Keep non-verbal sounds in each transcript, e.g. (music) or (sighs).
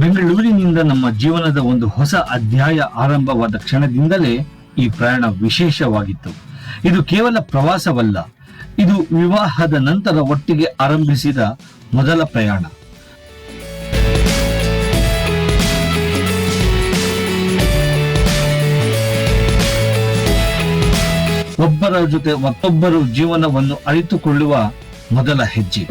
ಬೆಂಗಳೂರಿನಿಂದ ನಮ್ಮ ಜೀವನದ ಒಂದು ಹೊಸ ಅಧ್ಯಾಯ ಆರಂಭವಾದ ಕ್ಷಣದಿಂದಲೇ ಈ ಪ್ರಯಾಣ ವಿಶೇಷವಾಗಿತ್ತು. ಇದು ಕೇವಲ ಪ್ರವಾಸವಲ್ಲ, ಇದು ವಿವಾಹದ ನಂತರ ಒಟ್ಟಿಗೆ ಆರಂಭಿಸಿದ ಮೊದಲ ಪ್ರಯಾಣ. ಒಬ್ಬರ ಜೊತೆ ಮತ್ತೊಬ್ಬರು ಜೀವನವನ್ನು ಅರಿತುಕೊಳ್ಳುವ ಮೊದಲ ಹೆಜ್ಜೆ.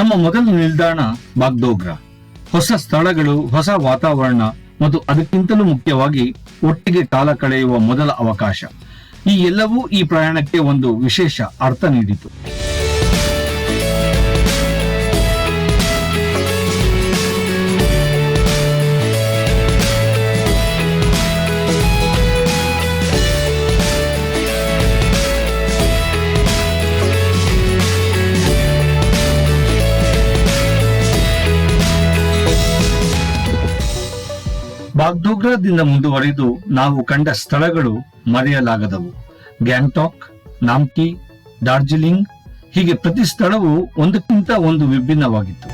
ನಮ್ಮ ಮೊದಲ ನಿಲ್ದಾಣ ಬಾಗ್ದೋಗ್ರಾ. ಹೊಸ ಸ್ಥಳಗಳು, ಹೊಸ ವಾತಾವರಣ ಮತ್ತು ಅದಕ್ಕಿಂತಲೂ ಮುಖ್ಯವಾಗಿ ಒಟ್ಟಿಗೆ ಕಾಲ ಕಳೆಯುವ ಮೊದಲ ಅವಕಾಶ. ಈ ಎಲ್ಲವೂ ಈ ಪ್ರಯಾಣಕ್ಕೆ ಒಂದು ವಿಶೇಷ ಅರ್ಥ ನೀಡಿತು. ಬಾಗ್ಡೋಗ್ರಾದಿಂದ ಮುಂದುವರಿದು ನಾವು ಕಂಡ ಸ್ಥಳಗಳು ಮರೆಯಲಾಗದವು. ಗ್ಯಾಂಗ್ಟಾಕ್, ನಾಮ್ಕಿ, ಡಾರ್ಜಿಲಿಂಗ್, ಹೀಗೆ ಪ್ರತಿ ಸ್ಥಳವು ಒಂದಕ್ಕಿಂತ ಒಂದು ವಿಭಿನ್ನವಾಗಿತ್ತು.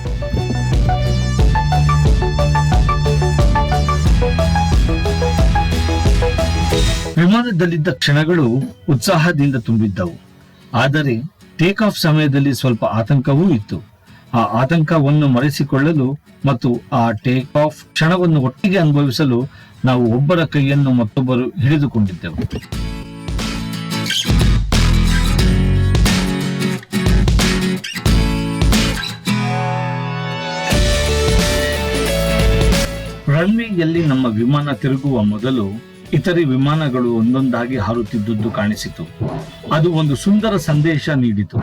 ವಿಮಾನದಲ್ಲಿದ್ದ ಕ್ಷಣಗಳು ಉತ್ಸಾಹದಿಂದ ತುಂಬಿದ್ದವು. ಆದರೆ ಟೇಕ್ ಆಫ್ ಸಮಯದಲ್ಲಿ ಸ್ವಲ್ಪ ಆತಂಕವೂ ಇತ್ತು. ಆ ಆತಂಕವನ್ನು ಮರೆಸಿಕೊಳ್ಳಲು ಮತ್ತು ಆ ಟೇಕ್ ಆಫ್ ಕ್ಷಣವನ್ನು ಒಟ್ಟಿಗೆ ಅನುಭವಿಸಲು ನಾವು ಒಬ್ಬರ ಕೈಯನ್ನು ಮತ್ತೊಬ್ಬರು ಹಿಡಿದುಕೊಂಡಿದ್ದೆವು. ರನ್ವೇಯಲ್ಲಿ ನಮ್ಮ ವಿಮಾನ ತಿರುಗುವ ಮೊದಲು ಇತರೆ ವಿಮಾನಗಳು ಒಂದೊಂದಾಗಿ ಹಾರುತ್ತಿದ್ದುದು ಕಾಣಿಸಿತು. ಅದು ಒಂದು ಸುಂದರ ಸಂದೇಶ ನೀಡಿತು.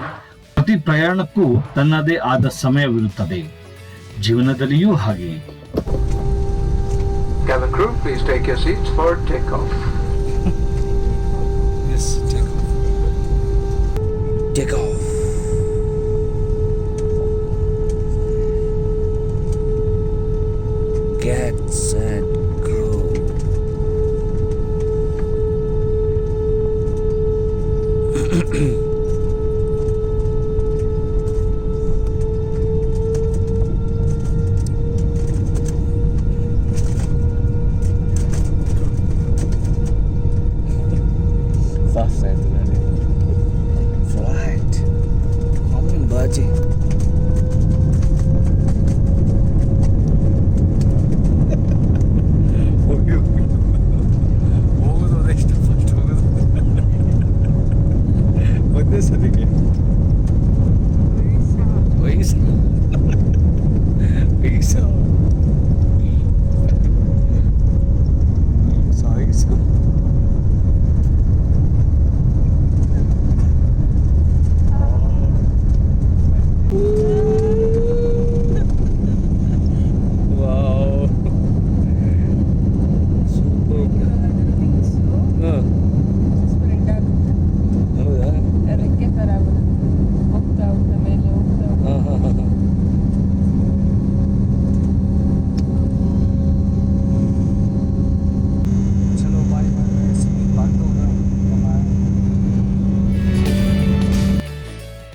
ಪ್ರತಿ ಪ್ರಯಾಣಕ್ಕೂ ತನ್ನದೇ ಆದ ಸಮಯವಿರುತ್ತದೆ ಜೀವನದಲ್ಲಿಯೂ ಹಾಗೆಯೇ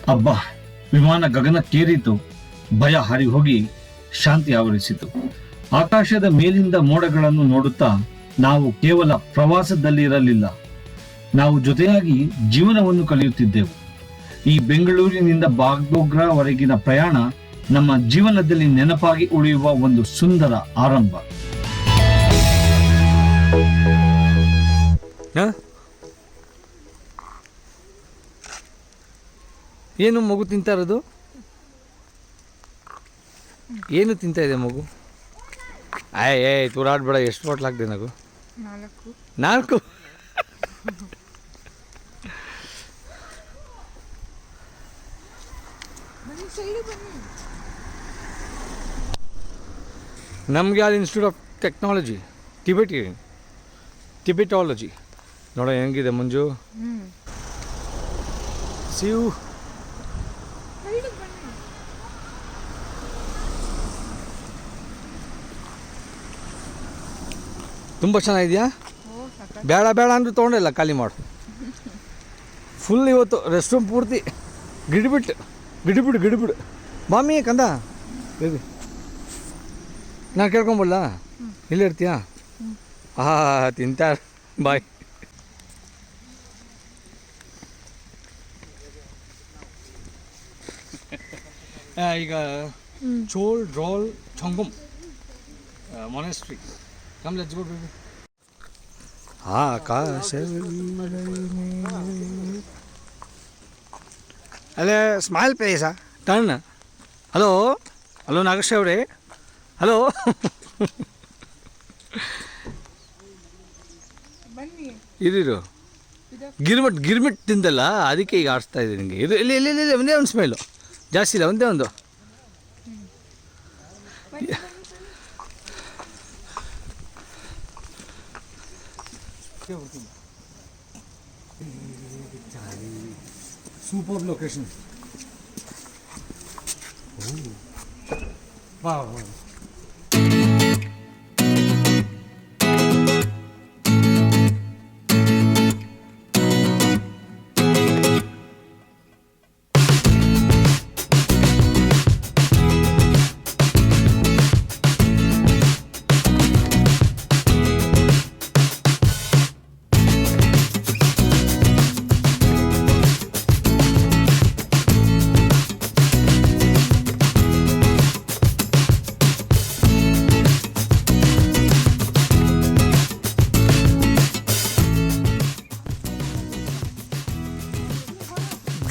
ಅಬ್ಬಾ, ವಿಮಾನ ಗಗನಕ್ಕೇರಿತು. ಭಯ ಹರಿ ಹೋಗಿ ಶಾಂತಿ ಆವರಿಸಿತು. ಆಕಾಶದ ಮೇಲಿಂದ ಮೋಡಗಳನ್ನು ನೋಡುತ್ತಾ ನಾವು ಕೇವಲ ಪ್ರವಾಸದಲ್ಲಿರಲಿಲ್ಲ ನಾವು ಜೊತೆಯಾಗಿ ಜೀವನವನ್ನು ಕಲಿಯುತ್ತಿದ್ದೆವು. ಈ ಬೆಂಗಳೂರಿನಿಂದ ಬಾಗ್ಡೋಗ್ರಾವರೆಗಿನ ಪ್ರಯಾಣ ನಮ್ಮ ಜೀವನದಲ್ಲಿ ನೆನಪಾಗಿ ಉಳಿಯುವ ಒಂದು ಸುಂದರ ಆರಂಭ. ಏನು ಮಗು ತಿಂತಾ ಇರೋದು? ಏನು ತಿಂತಾ ಇದೆ ಮಗು? ಆಯ್ ಏಯ್ ತೂರಾಡ್ಬೇಡ ಎಷ್ಟು ಬಾಟ್ಲ್ ಹಾಕ್ದೆ ನಗು? ನಾಲ್ಕು. ನಮಗೆ ಅಲ್ಲಿ institute of technology Tibetan Tibetology ನೋಡೋ ಹೆಂಗಿದೆ ಮಂಜು? ಹ್ಮ್. ತುಂಬ ಚೆನ್ನಾಗಿದೆಯಾ? ಬೇಡ ಬೇಡ ಅಂದ್ರೆ ತೊಗೊಂಡಿಲ್ಲ ಖಾಲಿ ಮಾಡು. ಫುಲ್ ಇವತ್ತು ರೆಸ್ಟ್ ರೂಮ್ ಪೂರ್ತಿ ಗಿಡ್ಬಿಟ್ಟು ಗಿಡ್ಬಿಡು ಗಿಡ್ಬಿಡು. ಮಾಮಿ ಕಂದ. ಬೇಬಿ. ನಾನು ಕೇಳ್ಕೊಂಬಿಡ್ಲ? ಇಲ್ಲೇ ಇರ್ತೀಯಾ? ತಿಂತ ತಿಂತಾರ ಬಾಯ್. ಈಗ ಚೋಲ್ ಡ್ರೋಲ್ ಚಂಗುಮ್ monastery come let's go baby ಅಲ್ಲೇ smile place turn hello hello Nagesh ಅವರೇ. ಹಲೋ ಇದಿರು. ಗಿರ್ಮಿಟ್ ಗಿರ್ಮಿಟ್ ತಿಂದಲ್ಲ ಅದಕ್ಕೆ ಈಗ ಆಡಿಸ್ತಾ ಇದೆ ನಿಮಗೆ ಇದು ಇಲ್ಲಿ ಇಲ್ಲಿ ಇಲ್ಲಿ ಒಂದೇ ಒಂದು ಸ್ಮೈಲು ಜಾಸ್ತಿ ಇಲ್ಲ ಒಂದೇ ಒಂದು. सुपर लोकेशन वाह वाह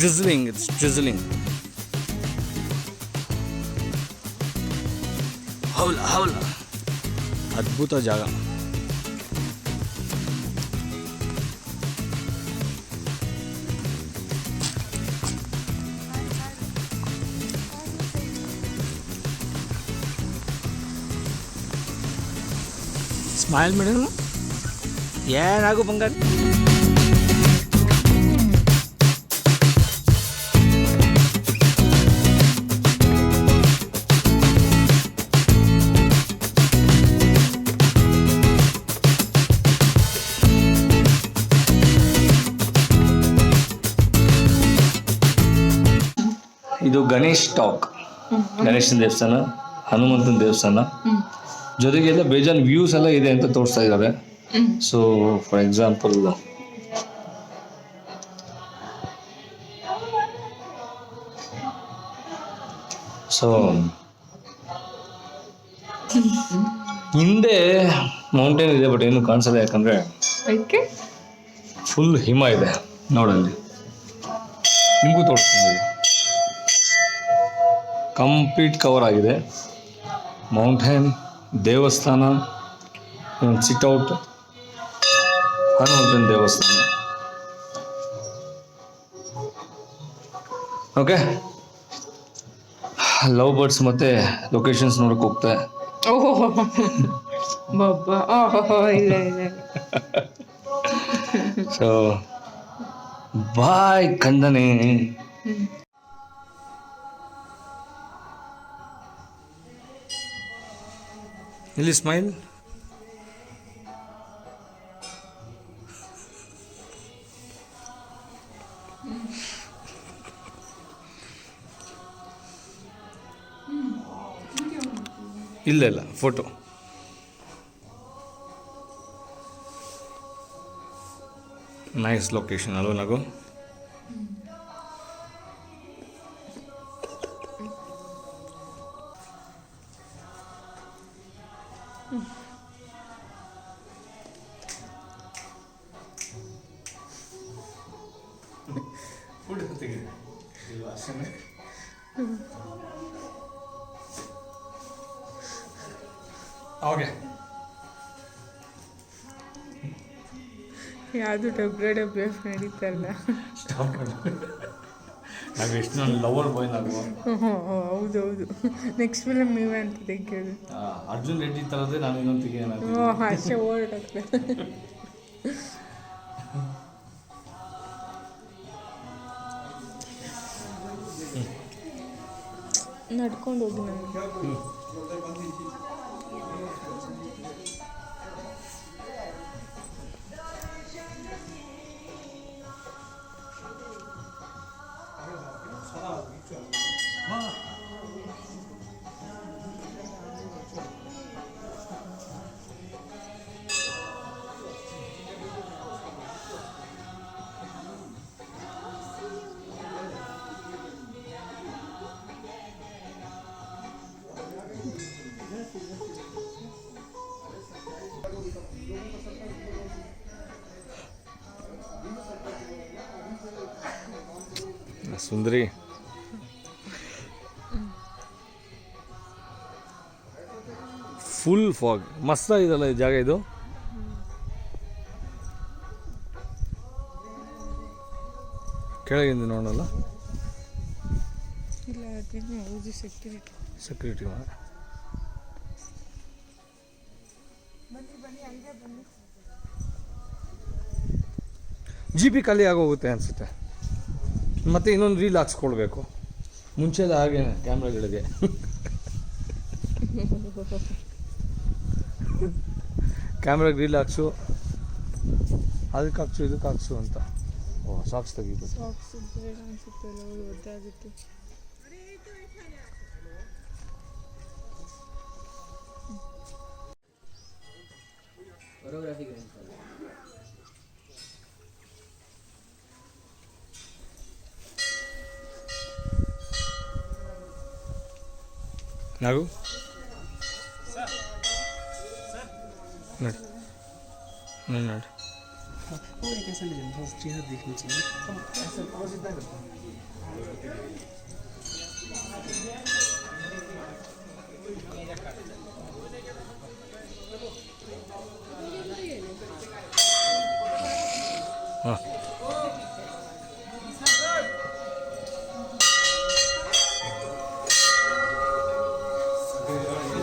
drizzling it's drizzling ಹೌಲ ಹೌಲ ಅದ್ಭುತ ಜಾಗ ಸ್ಮೈಲ್ ಮೇಡಮ್ ಏನಾಗು ಬಂಗಾರ ಗಣೇಶ್ ಟಾಕ್. ಗಣೇಶನ ದೇವಸ್ಥಾನ ಹನುಮಂತನ ದೇವಸ್ಥಾನ. ಜೊತೆಗೆಲ್ಲ ಬೇಜಾನ್ ವ್ಯೂಸ್ ಎಲ್ಲ ಇದೆ ಅಂತ ತೋರಿಸ್ತಾ ಇದ್ದಾರೆ ಸೊ ಫಾರ್ ಎಕ್ಸಾಂಪಲ್ ಸೊ ಹಿಂದೆ ಮೌಂಟೇನ್ ಇದೆ ಬಟ್ ಏನು ಕಾಣಿಸಲ್ಲ ಯಾಕಂದ್ರೆ ಫುಲ್ ಹಿಮ ಇದೆ ನೋಡಲ್ಲಿ. ನಿಮಗೂ ತೋರಿಸ್ತೀನಿ. ಕಂಪ್ಲೀಟ್ ಕವರ್ ಆಗಿದೆ. ಮೌಂಟೇನ್ ದೇವಸ್ಥಾನ ಸಿಟ್ಔಟ್ ಹನುಮಂತನ ದೇವಸ್ಥಾನ. ಓಕೆ ಲವ್ ಬರ್ಡ್ಸ್ ಮತ್ತೆ ಲೊಕೇಶನ್ಸ್ ನೋಡಕ್ ಹೋಗ್ತಾ. ಸೊ ಬಾಯ್ ಕಂದನೆ ಇಲ್ಲಿ ಸ್ಮೈಲ್ ಇಲ್ಲ ಇಲ್ಲ ಫೋಟೋ ನೈಸ್ ಲೊಕೇಶನ್ ಅಲ್ವ ನಗು? ಓಕೆ ಯಾವುದು ಡಬ್ಲ್ಯೂ ಡಬ್ಲ್ಯೂ ಎಫ್ ನಡೀತಲ್ಲ? ನಾವು ಎಷ್ಟು ಲವರ್ ಬಾಯ್ ನಾವು. ಹೌದು ಹೌದು. ನೆಕ್ಸ್ಟ್ ಫಿಲಮ್ ನೀವೇ ಅಂತ ತೆಗ್ಯೋದು. ಅರ್ಜುನ್ ರೆಡ್ಡಿ ತರದೇ ನಾನು ಇನ್ನೊಂದು ತೆಗಿಯೋಣ ಅಷ್ಟೇ ಓಡಾಡ್ತದೆ ನಡ್ಕೊಂಡು ಹೋಗಿ ನನಗೆ ಸುಂದರಿ. ಫುಲ್ ಫಾಗ್ ಮಸ್ತಾಗಿದಲ್ಲ ಈ ಜಾಗ ಇದು. ಕೆಳಗಿಂದ ನೋಡಲ್ಲ ಸೆಕ್ಯೂರಿಟಿ ಜಿ ಪಿ ಖಾಲಿ ಆಗೋಗುತ್ತೆ ಅನಿಸುತ್ತೆ. ಮತ್ತೆ ಇನ್ನೊಂದು ರೀಲ್ ಹಾಕ್ಸ್ಕೊಳ್ಬೇಕು. ಮುಂಚೆದ ಹಾಗೇನೆ ಕ್ಯಾಮ್ರಾಗಳಿಗೆ ಕ್ಯಾಮ್ರಾಗೆ ರೀಲ್ ಹಾಕ್ಸು. ಅದಕ್ಕೆ ಹಾಕ್ಸು ಇದಕ್ಕೆ ಹಾಕ್ಸು ಅಂತ. ಓ ಸಾಕ್ಸ್ ತೆಗಿಬೇಕು. Socks Nagu? No. No, Oh.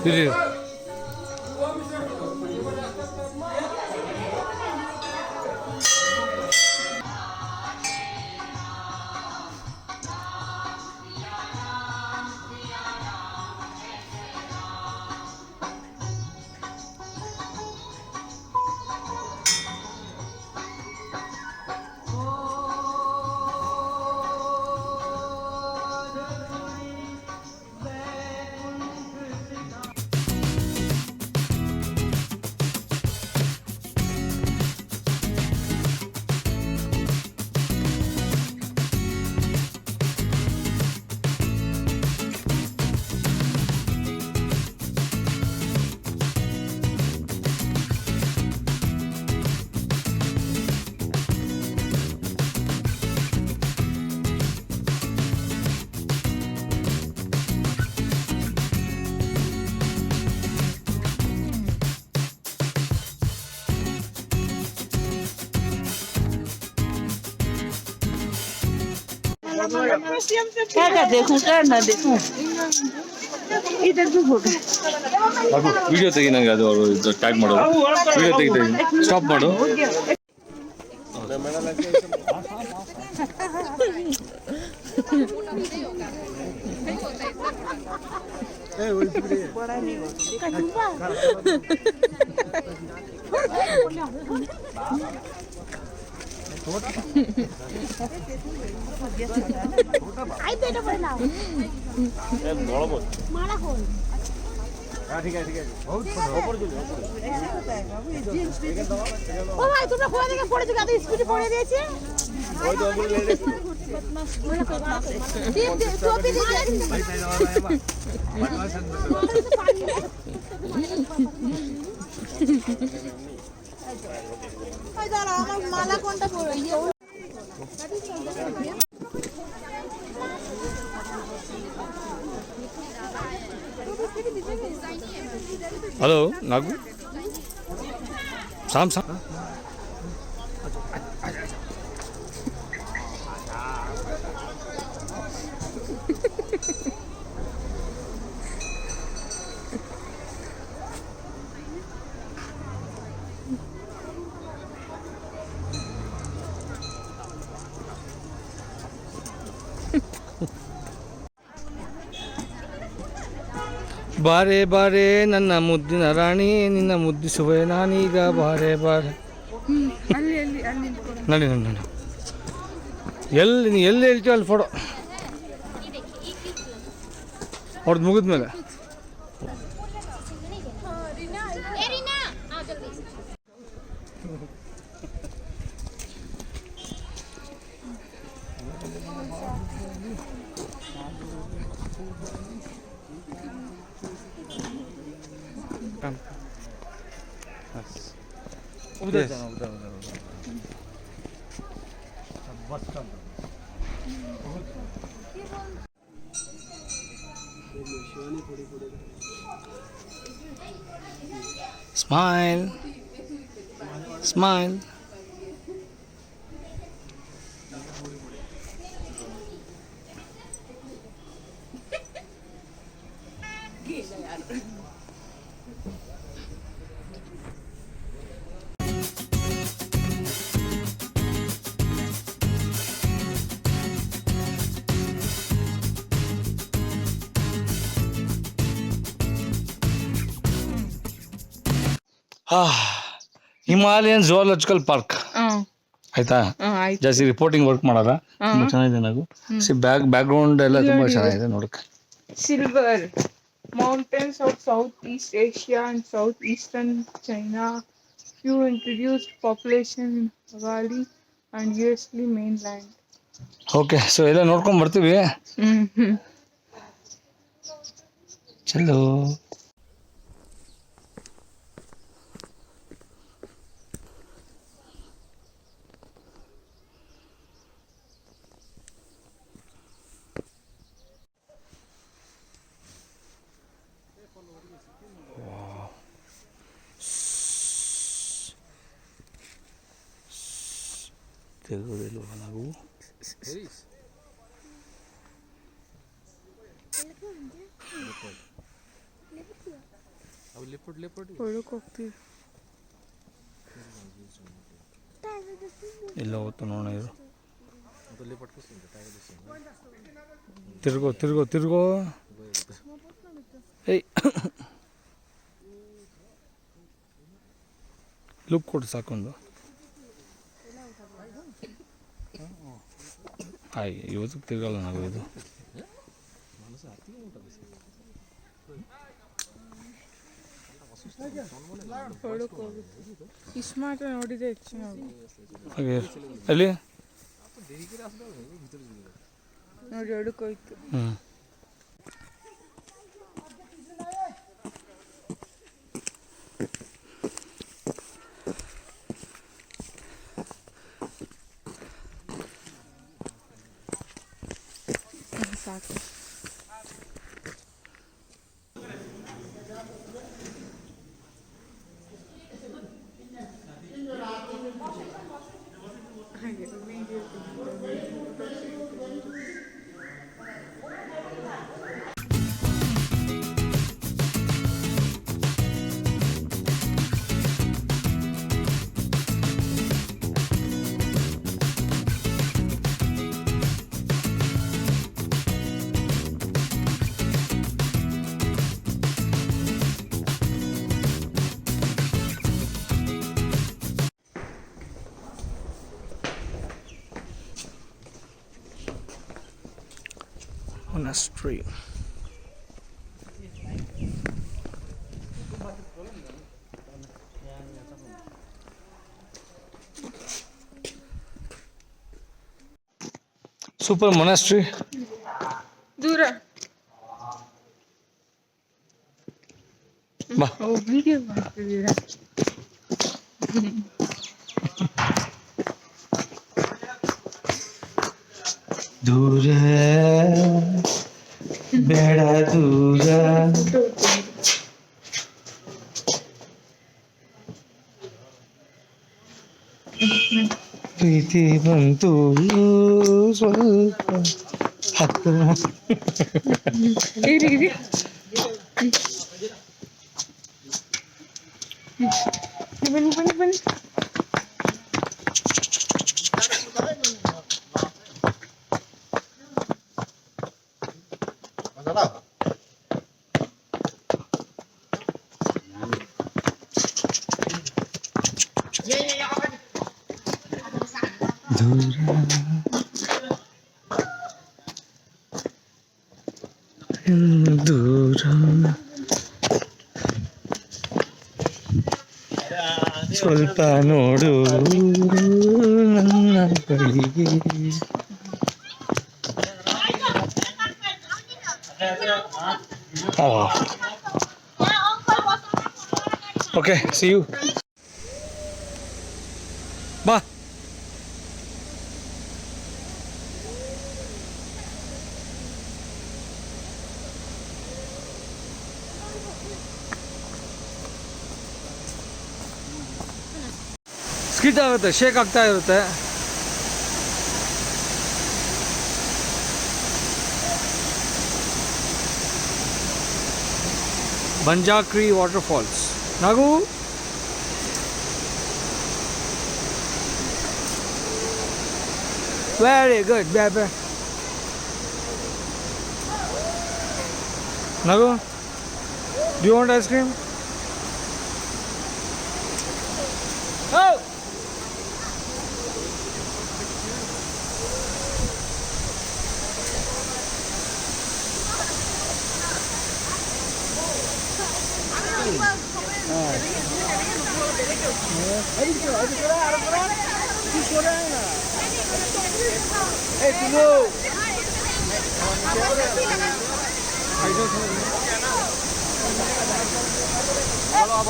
Biliyorum. કાકા દેખું કા ના દેખું ಇದ್ರ ಹೋಗ ಹಾಗೂ ವಿಡಿಯೋ ತೆಗಿ ನಂಗೆ ಅದು ಅವರು ಟ್ಯಾಗ್ ಮಾಡು ವಿಡಿಯೋ ತೆಗಿ ಸ್ಟಾಪ್ ಮಾಡು ಏ ঠিক আছে ঠিক আছে ও ভাই তোমরা কোথা থেকে পড়েছো এত স্কুটি পড়ে দিয়েছে ওই তো ওগুলো লেডিস পদ্মাস মালা কোনটা হ্যালো নাগু সাম সাম। ಬಾರೆ ಬಾರೆ ನನ್ನ ಮುದ್ದಿನ ರಾಣಿ ನಿನ್ನ ಮುದ್ದಿಸುವೆ ನಾನೀಗ ಬಾರೆ ಬಾರೆ. ಅಲ್ಲಿ ಅಲ್ಲಿ ಅಲ್ಲಿ ನಡಿ ನಡಿ ನಡಿ. ಎಲ್ಲಿ ನೀ ಎಲ್ಲಿ ಹೇಳ್ತೀವಿ ಅಲ್ಲಿ ಫೋಟೋ. ಅವ್ರದ್ದು ಮುಗಿದ್ಮೇಲೆ. Smile. (sighs) Ah. Himalayan zoological park ಆಯ್ತಾ? ಜಾಸ್ತಿ ರಿಪೋರ್ಟಿಂಗ್ ವರ್ಕ್ ಮಾಡಲ್ಲ. ತುಂಬಾ ಚೆನ್ನಾಗಿದೆ ನಾವು ಬ್ಯಾಕ್ ಬ್ಯಾಕ್ ಎಲ್ಲ ತುಂಬಾ ಚೆನ್ನಾಗಿದೆ ನೋಡಕ್. Silver mountains of south east Asia and south eastern China you introduced population valley and usually mainland okay so ಎಲ್ಲ ನೋಡ್ಕೊಂಡು ಬರ್ತೀವಿ. ಚಲೋ ತೆಗೆದಿಲ್ವ ನಾವು ಹೋಗ್ತೀವಿ ಇಲ್ಲ ಹೋಗ್ತು ನೋಡೋಣ ಇದು ತಿರ್ಗೋ ತಿರ್ಗೋ ತಿರ್ಗೋ ಏಯ್ ಲುಕ್ ಕೊಡು ಸಾಕೊಂದು ಆಯ್ ಇವತ್ತಿಗೆ ತಿರ್ಗಲ್ಲ ನಾವು ಇದು. ಇಷ್ಟು ಮಾತ್ರ ನೋಡಿದ್ರೆ ಹೆಚ್ಚು ಹಾಗೆ ಅಲ್ಲಿ ನೋಡಿ ಹೊಳಕ್ ಹೋಯ್ತು ಹ್ಞೂ stream. Super monastery. Dura. Bah. ಮಾಡ್ತಿದ್ದೀರಾ ದೂರ ಬೇಡ ದೂರ ಪ್ರೀತಿ ಬಂತು ಸ್ವಲ್ಪ ಹತ್ತು ಇರಿ ಇರಿ ಬನ್ನಿ ಬನ್ನಿ ಬನ್ನಿ ದೂರ ಸ್ವಲ್ಪ ನೋಡು ನನ್ನ ಬಳಿಗೆ ಓಕೆ ಸಿ ಯು ಸ್ಕಿಟ್ ಆಗುತ್ತೆ ಶೇಕ್ ಆಗ್ತಾ ಇರುತ್ತೆ. ಬಂಜಾಕ್ರಿ ವಾಟರ್ ಫಾಲ್ಸ್ ನಾವು ವೆರಿ ಗುಡ್ ಬ್ಯಾ ಬ್ಯಾ ನಗು? Do you want ice cream? Oh! Hey, Tino! हाँ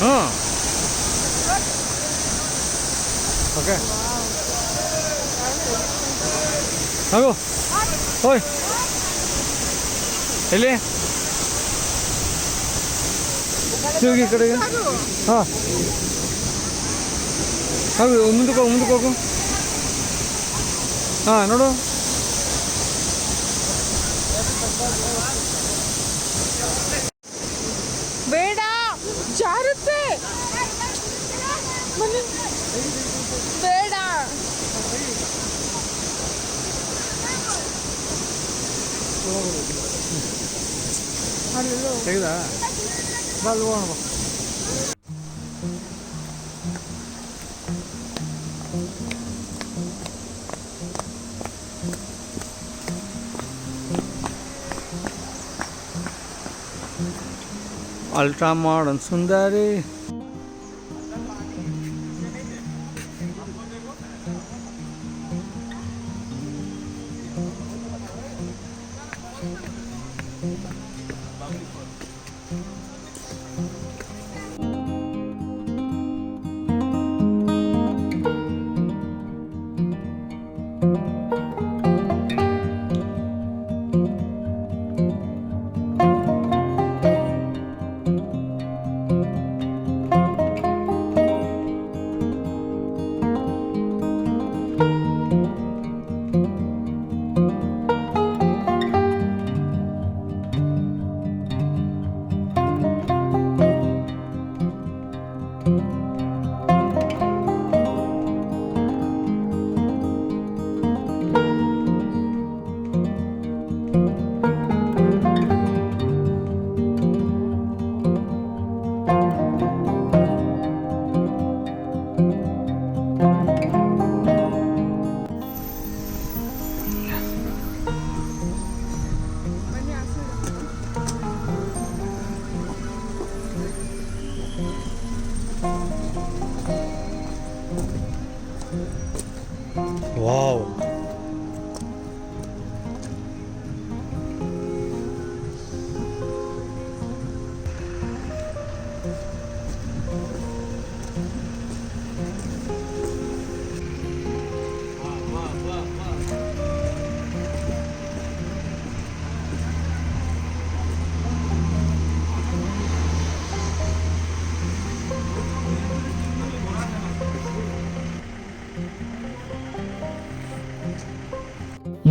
Huh. okay. ಹಾಗು ಹೋಯ್ ಎಲ್ಲಿ ತಿರುಗಿ ಈ ಕಡೆಗೆ ಹಾಂ ಹಾಗು ಮುಂದಕ್ಕೆ ಹೋಗು ಮುಂದಕ್ಕೆ ಹೋಗು ಹಾಂ ನೋಡು ಬೇಡ ಜಾರುತ್ತೆ ತೆಗೆದಾ? ಬಲ್ ಅಲ್ಲಿ ಹೋಗೋಣ ಬಾ. ಅಲ್ಟ್ರಾ ಮಾಡರ್ನ್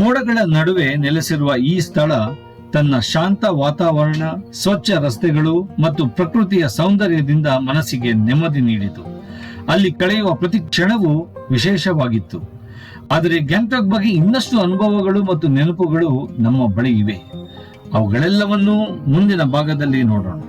ಮೋಡಗಳ ನಡುವೆ ನೆಲೆಸಿರುವ ಈ ಸ್ಥಳ ತನ್ನ ಶಾಂತ ವಾತಾವರಣ, ಸ್ವಚ್ಛ ರಸ್ತೆಗಳು ಮತ್ತು ಪ್ರಕೃತಿಯ ಸೌಂದರ್ಯದಿಂದ ಮನಸ್ಸಿಗೆ ನೆಮ್ಮದಿ ನೀಡಿತು. ಅಲ್ಲಿ ಕಳೆಯುವ ಪ್ರತಿ ಕ್ಷಣವೂ ವಿಶೇಷವಾಗಿತ್ತು. ಆದರೆ ಗ್ಯಾಂಗ್ಟಾಕ್ ಬಗ್ಗೆ ಇನ್ನಷ್ಟು ಅನುಭವಗಳು ಮತ್ತು ನೆನಪುಗಳು ನಮ್ಮ ಬಳಿ ಇವೆ. ಅವುಗಳೆಲ್ಲವನ್ನೂ ಮುಂದಿನ ಭಾಗದಲ್ಲಿ ನೋಡೋಣ.